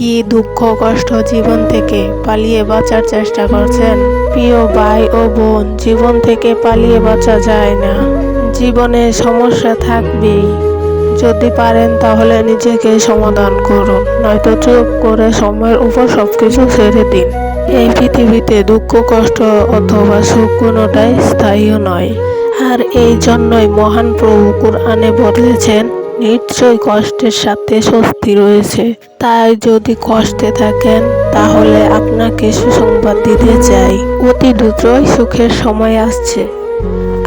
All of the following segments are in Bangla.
কি দুঃখ, কষ্ট জীবন থেকে পালিয়ে বাঁচার চেষ্টা করছেন? প্রিয় ভাই ও বোন, জীবন থেকে পালিয়ে বাঁচা যায় না। জীবনে সমস্যা থাকবেই। যদি পারেন তাহলে নিজেকে সমাধান করুন, নয়তো চুপ করে সময়ের উপর সবকিছু ছেড়ে দিন। এই পৃথিবীতে দুঃখ, কষ্ট অথবা সুখ কোনোটাই স্থায়ী নয়। আর এই জন্যই মহান প্রভু কুরআনে বলেছেন নিশ্চয়ই কষ্টের সাথে স্বস্তি রয়েছে। তাই যদি কষ্টে থাকেন, তাহলে আপনাকে সুসংবাদ দিতে চাই। অতি দ্রুতই সুখের সময় আসছে।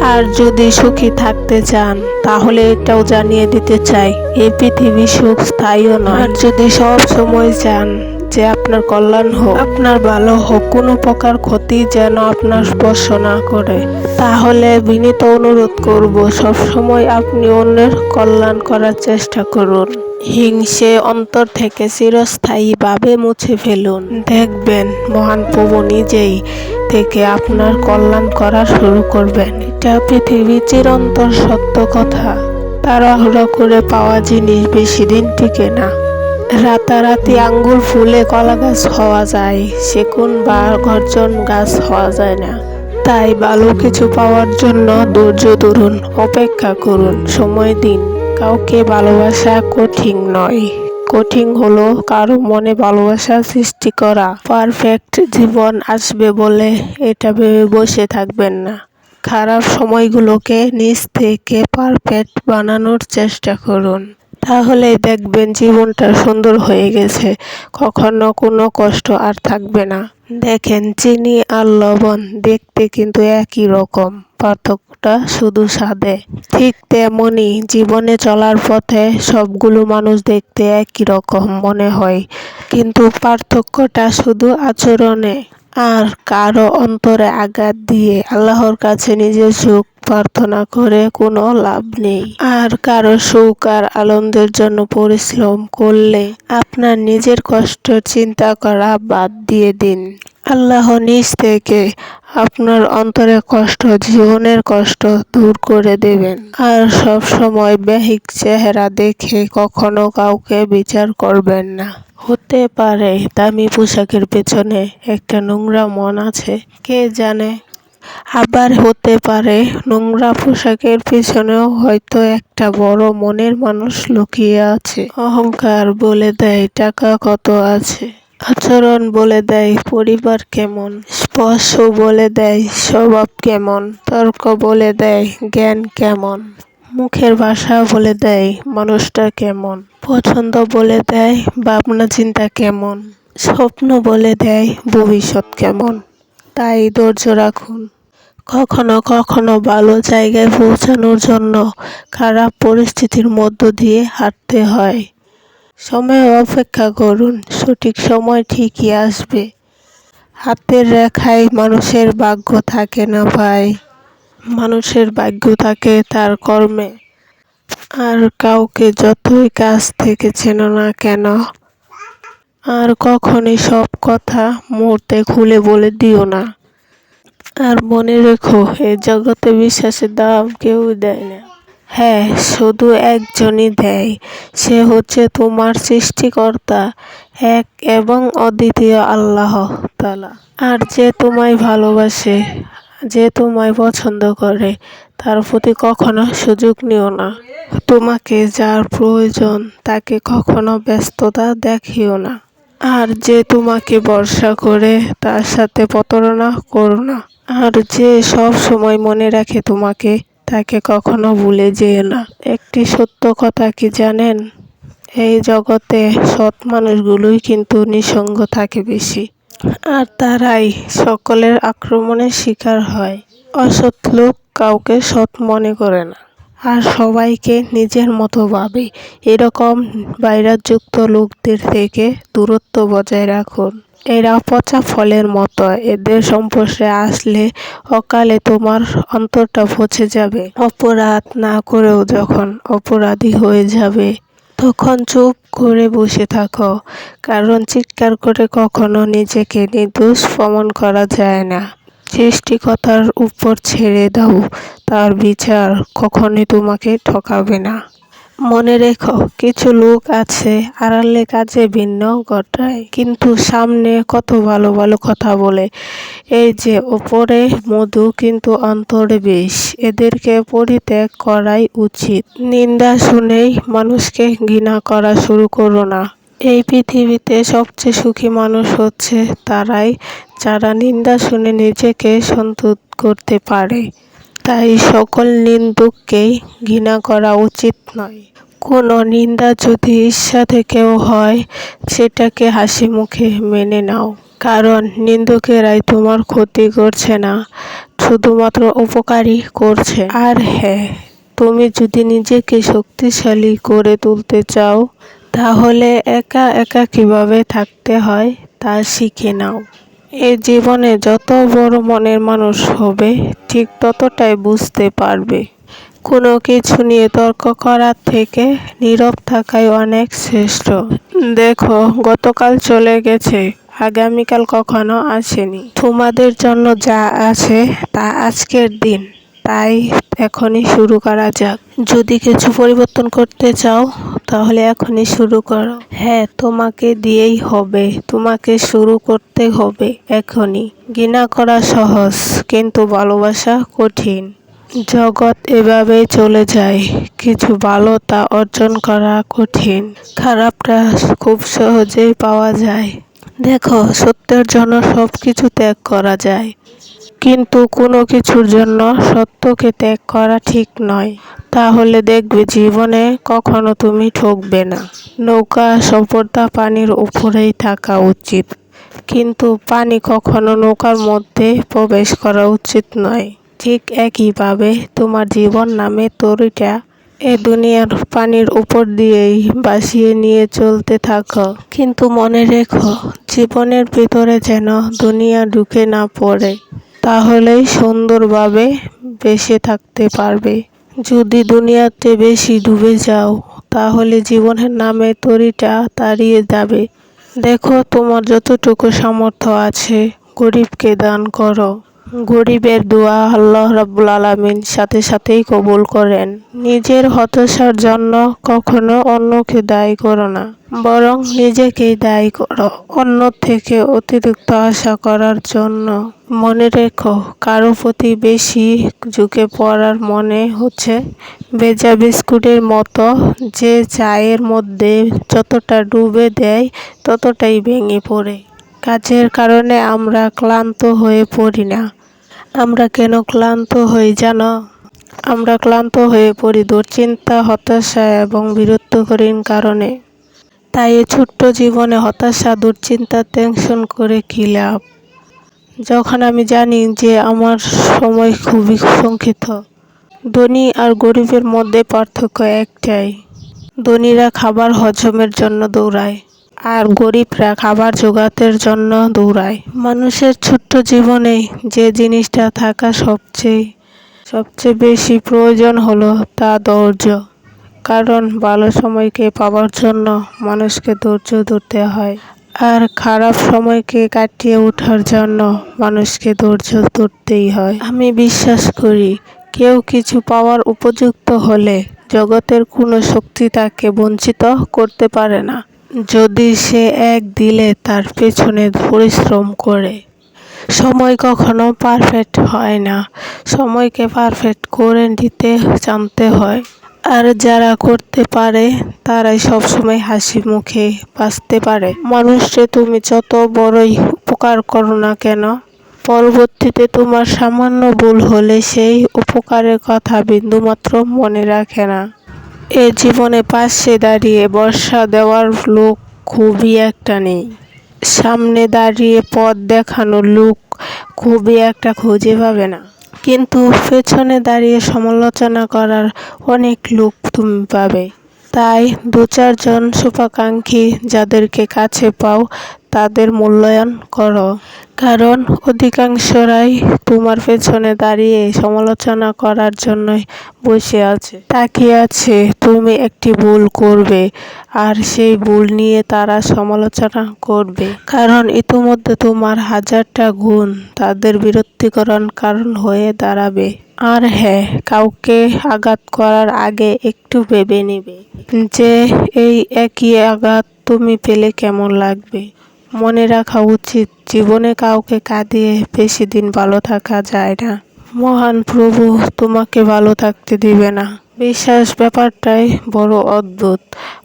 আর যদি সুখী থাকতে চান, তাহলে এটাও জানিয়ে দিতে চাই এই পৃথিবী সুখ স্থায়ী নয়। আর যদি সব সময় চান যে আপনার কল্যাণ হোক, আপনার ভালো হোক, কোনো প্রকার ক্ষতি যেন আপনার স্পর্শ না করে। তাহলে বিনীত অনুরোধ করব সব সময় আপনি অন্যের কল্যাণ করার চেষ্টা করুন। হিংসে অন্তর থেকে চিরস্থায়ীভাবে মুছে ফেলুন। দেখবেন মহান প্রভু নিজেই থেকে আপনার কল্যাণ করা শুরু করবেন। এটা পৃথিবী চিরন্তর সত্য কথা। তাড়াহুড়ো করে পাওয়া জিনিস বেশি দিন টিকে না। রাতারাতি আঙ্গুর ফুলে কলা গাছ হওয়া যায়, সেকুন বা গর্জন গাছ হওয়া যায় না। তাই ভালো কিছু পাওয়ার জন্য ধৈর্য ধরুন অপেক্ষা করুন, সময় দিন। কাউকে ভালোবাসা কঠিন নয়। কঠিন হলো কারও মনে ভালোবাসা সৃষ্টি করা। পারফেক্ট জীবন আসবে বলে এটা ভেবে বসে থাকবেন না। খারাপ সময়গুলোকে নিজ থেকে পারফেক্ট বানানোর চেষ্টা করুন। তাহলে দেখবেন জীবনটা সুন্দর হয়ে গেছে। কখনো কোনো কষ্ট আর থাকবে না। দেখেন, চিনি আর লবণ দেখতে কিন্তু একই রকম। পার্থক্যটা শুধু স্বাদে। ঠিক তেমনই জীবনে চলার পথে সবগুলো মানুষ দেখতে একই রকম মনে হয়। কিন্তু পার্থক্যটা শুধু আচরণে। আর কারও অন্তরে আঘাত দিয়ে আল্লাহর কাছে নিজের সুখ প্রার্থনা করে কোনো লাভ নেই। আর কারও সুখ আর আনন্দের জন্য পরিশ্রম করলে আপনার নিজের কষ্ট চিন্তা করা বাদ দিয়ে দিন। আল্লাহ নিজ থেকে আপনার অন্তরের কষ্ট, জীবনের কষ্ট দূর করে দেবেন। আর সব সময় ব্যাহিক চেহারা দেখে কখনো কাউকে বিচার করবেন না। হতে পারে দামি পোশাকের পেছনে একটা নোংরা মন আছে, কে জানে আবার হতে পারে। নোংরা পোশাকের পেছনেও হয়তো একটা বড় মনের মানুষ লুকিয়ে আছে। অহংকার বলে দেয়, টাকা কত আছে? আচরণ বলে দেয়, পরিবার কেমন? স্পর্শ বলে দেয়, স্বভাব কেমন? তর্ক বলে দেয়, জ্ঞান কেমন? মুখের ভাষা বলে দেয়, মানুষটা কেমন? পছন্দ বলে দেয়, ভাবনা চিন্তা কেমন? স্বপ্ন বলে দেয়, ভবিষ্যৎ কেমন? তাই ধৈর্য রাখুন। কখনো কখনো ভালো জায়গায় পৌঁছানোর জন্য খারাপ পরিস্থিতির মধ্য দিয়ে হাঁটতে হয়। সময় অপেক্ষা করুন, সঠিক সময় ঠিকই আসবে। হাতের রেখায় মানুষের ভাগ্য থাকে না ভাই। মানুষের ভাগ্য থাকে তার কর্মে। আর কাউকে যতই কাছ থেকে চেনো না কেন, আর কখনই সব কথা মুহূর্তে খুলে বলে দিও না। আর মনে রেখো, এ জগতে বিশ্বাসের দাম কেউ দেয় না। হ্যাঁ শুধু একজনই দেয়, সে হচ্ছে তোমার সৃষ্টিকর্তা, এক এবং অদ্বিতীয় আল্লাহ তালা আর যে তোমায় ভালোবাসে, যে তোমায় পছন্দ করে, তার প্রতি কখনো সুযোগ নিও না। তোমাকে যার প্রয়োজন, তাকে কখনো ব্যস্ততা দেখিও না। আর যে তোমাকে ভরসা করে তার সাথে প্রতারণা করো না। আর যে সব সময় মনে রাখে তোমাকে, তাকে কখনো ভুলে যেও না। একটি সত্য কথা কি জানেন? এই জগতে সৎ মানুষগুলোই কিন্তু নিঃসঙ্গ থাকে বেশি। আর তারাই সকলের আক্রমণের শিকার হয়। অসৎ লোক কাউকে সৎ মনে করে না। আর সবাইকে নিজের মতো ভাবে। এরকম ভাইরাসযুক্ত লোকদের থেকে দূরত্ব বজায় রাখুন। এরা পচা ফলের মতো। এদের সংস্পর্শে আসলে অকালে তোমার অন্তরটা পচে যাবে। অপরাধ না করেও যখন অপরাধী হয়ে যাবে, তখন চুপ করে বসে থাকো। কারণ চিৎকার করে কখনো নিজেকে নির্দোষ প্রমাণ করা যায় না। সৃষ্টিকতার উপর ছেড়ে দাও, তার বিচার কখনই তোমাকে ঠকাবে না। মনে রেখো, কিছু লোক আছে, আড়ালে কাজে ভিন্ন ঘটায়, কিন্তু সামনে কত ভালো ভালো কথা বলে। এই যে, ওপরে মধু, কিন্তু অন্তরে বিষ। এদেরকে পরিত্যাগ করাই উচিত। নিন্দা শুনেই মানুষকে ঘৃণা করা শুরু করো না। এই পৃথিবীতে সবচেয়ে সুখী মানুষ হচ্ছে তারাই, যারা নিন্দা শুনে নিজেকে সন্তুষ্ট করতে পারে। তাই সকল নিন্দুককেই ঘৃণা করা উচিত নয়। কোনো নিন্দা যদি ঈর্ষা থেকেও হয়, সেটাকে হাসি মুখে মেনে নাও। কারণ নিন্দুকেরাই তোমার ক্ষতি করছে না, শুধুমাত্র উপকারই করছে। আর হ্যাঁ তুমি যদি নিজেকে শক্তিশালী করে তুলতে চাও তাহলে একা একা কীভাবে থাকতে হয় তা শিখে নাও। এ জীবনে যত বড় মনের মানুষ হবে, ঠিক ততটাই বুঝতে পারবে। কোনো কিছু নিয়ে তর্ক করার থেকে নীরব থাকাই অনেক শ্রেষ্ঠ। দেখো, গতকাল চলে গেছে, আগামীকাল কখনো আসেনি। তোমাদের জন্য যা আছে তা আজকের দিন। তাই এখনই শুরু করা যাক। যদি কিছু পরিবর্তন করতে চাও, তাহলে এখনই শুরু করো। হ্যাঁ তোমাকে দিয়েই হবে। তোমাকে শুরু করতে হবে এখনই। ঘৃণা করা সহজ, কিন্তু ভালোবাসা কঠিন। জগৎ এভাবেই চলে যায়, কিছু ভালো তা অর্জন করা কঠিন। খারাপটা খুব সহজেই পাওয়া যায়। দেখো, সত্যের জন্য সব কিছু ত্যাগ করা যায়। কিন্তু কোনো কিছুর জন্য সত্যকে ত্যাগ করা ঠিক নয়। তাহলে দেখবে জীবনে কখনো তুমি ঠকবে না। নৌকা সফরতা পানির উপরেই থাকা উচিত। কিন্তু পানি কখনো নৌকার মধ্যে প্রবেশ করা উচিত নয়। ঠিক একইভাবে তোমার জীবন নামে তরিটা এ দুনিয়ার পানির উপর দিয়েই বাসিয়ে নিয়ে চলতে থাকো। কিন্তু মনে রেখো, জীবনের ভিতরে যেন দুনিয়া ঢুকে না পড়ে। তাহলেই সুন্দরভাবে বেঁচে থাকতে পারবে। যদি দুনিয়াতে বেশি ডুবে যাও, তাহলে জীবনের নামে তরিটা তাড়িয়ে যাবে। দেখো, তোমার যতটুকু সামর্থ্য আছে, গরিবকে দান করো। গরিবের দোয়া আল্লাহ রাব্বুল আলামিন সাথে সাথেই কবুল করেন। নিজের হতাশার জন্য কখনো অন্যকে দায়ী করো না, বরং নিজেকেই দায়ী করো। অন্য থেকে অতিরিক্ত আশা করার জন্য মনে রেখো, কারও প্রতি বেশি ঝুঁকে পড়ার মনে হচ্ছে, ভেজা বিস্কুটের মতো যে চায়ের মধ্যে যতটা ডুবে দেয় ততটাই ভেঙে পড়ে। কাজের কারণে আমরা ক্লান্ত হয়ে পড়ি না। আমরা কেন ক্লান্ত হই জানো? আমরা ক্লান্ত হয়ে পড়ি দুশ্চিন্তা, হতাশা এবং বিরক্তকরীর কারণে। তাই এই ছোট্ট জীবনে হতাশা, দুশ্চিন্তা, টেনশন করে কী লাভ? যখন আমি জানি যে আমার সময় খুবই সংক্ষিপ্ত, ধনী আর গরিবের মধ্যে পার্থক্য একটাই, ধনীরা খাবার হজমের জন্য দৌড়ায়। আর গরিবরা খাবার জোগাতের জন্য দৌড়ায়। মানুষের ছোট্ট জীবনে যে জিনিসটা থাকা সবচেয়ে সবচেয়ে বেশি প্রয়োজন হলো তা ধৈর্য। কারণ ভালো সময়কে পাওয়ার জন্য মানুষকে ধৈর্য ধরতে হয়। আর খারাপ সময়কে কাটিয়ে ওঠার জন্য মানুষকে ধৈর্য ধরতেই হয়। আমি বিশ্বাস করি, কেউ কিছু পাওয়ার উপযুক্ত হলে জগতের কোনো শক্তি তাকে বঞ্চিত করতে পারে না। যদি সে এক দিলে তার পেছনে পরিশ্রম করে। সময় কখনো পারফেক্ট হয় না। সময়কে পারফেক্ট করে নিতে, জানতে হয়। আর যারা করতে পারে, তারাই সবসময় হাসি মুখে বাঁচতে পারে। মানুষকে তুমি যত বড়ই উপকার করো না কেন, পরবর্তীতে তোমার সামান্য ভুল হলে সেই উপকারের কথা বিন্দুমাত্র মনে রাখে না। এ জীবনে পাশে দাঁড়িয়ে বর্ষা দেওয়ার লোক খুবই একটা নেই। সামনে দাঁড়িয়ে পথ দেখানোর লোক খুবই একটা খুঁজে পাবে না। কিন্তু পেছনে দাঁড়িয়ে সমালোচনা করার অনেক লোক তুমি পাবে। তাই দু চারজন শুভাকাঙ্ক্ষী যাদেরকে কাছে পাও তাদের মূল্যায়ন করো। কারণ অধিকাংশরাই তোমার পেছনে দাঁড়িয়ে সমালোচনা করার জন্যই বসে আছে। তাকিয়ে আছে, তুমি একটি ভুল করবে আর সেই ভুল নিয়ে তারা সমালোচনা করবে। কারণ ইতিমধ্যে তোমার হাজারটা গুণ তাদের বিরক্তিকরণ কারণ হয়ে দাঁড়াবে। আর হ্যাঁ কাউকে আঘাত করার আগে একটু ভেবে নিবে যে এই একই আঘাত তুমি পেলে কেমন লাগবে। মনে রাখা উচিত, জীবনে কাউকে কাঁদিয়ে বেশি দিন ভালো থাকা যায় না। মহান প্রভু তোমাকে ভালো থাকতে দিবে না। বিশ্বাস ব্যাপারটাই বড় অদ্ভুত।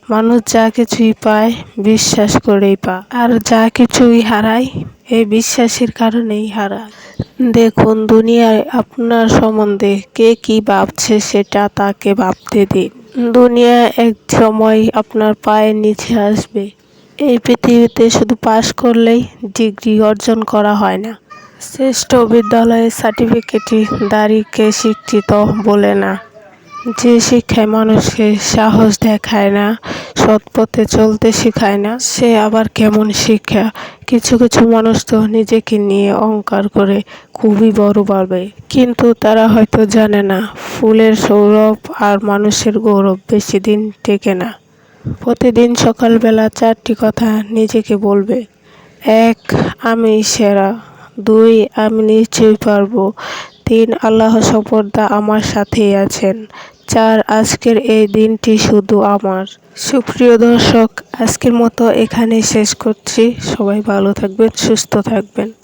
মানুষ যা কিছুই পায়, বিশ্বাস করেই পা। আর যা কিছুই হারায়, এই বিশ্বাসের কারণেই হারায়। দেখুন, দুনিয়ায় আপনার সম্বন্ধে কে কি ভাবছে সেটা তাকে ভাবতে দিন। দুনিয়া এক সময় আপনার পায়ের নিচে আসবে। এই পৃথিবীতে শুধু পাশ করলেই ডিগ্রি অর্জন করা হয় না। শ্রেষ্ঠ বিদ্যালয়ের সার্টিফিকেটই দাড়িকে শিক্ষিত বলে না। যে শিক্ষায় মানুষকে সাহস দেখায় না, সৎ পথে চলতে শেখায় না, সে আবার কেমন শিক্ষা? কিছু কিছু মানুষ তো নিজেকে নিয়ে অহংকার করে খুবই বড় পারবে কিন্তু তারা হয়তো জানে না, ফুলের সৌরভ আর মানুষের গৌরব বেশি দিন টেকে না। প্রতিদিন সকালবেলা চারটি কথা নিজেকে বলবে। এক, আমি সেরা। দুই, আমি নিশ্চয়ই পারব। তিন, আল্লাহ সপর্দা আমার সাথেই আছেন। চার, আজকের এই দিনটি শুধু আমার। সুপ্রিয় দর্শক, আজকের মতো এখানেই শেষ করছি। সবাই ভালো থাকবেন, সুস্থ থাকবেন।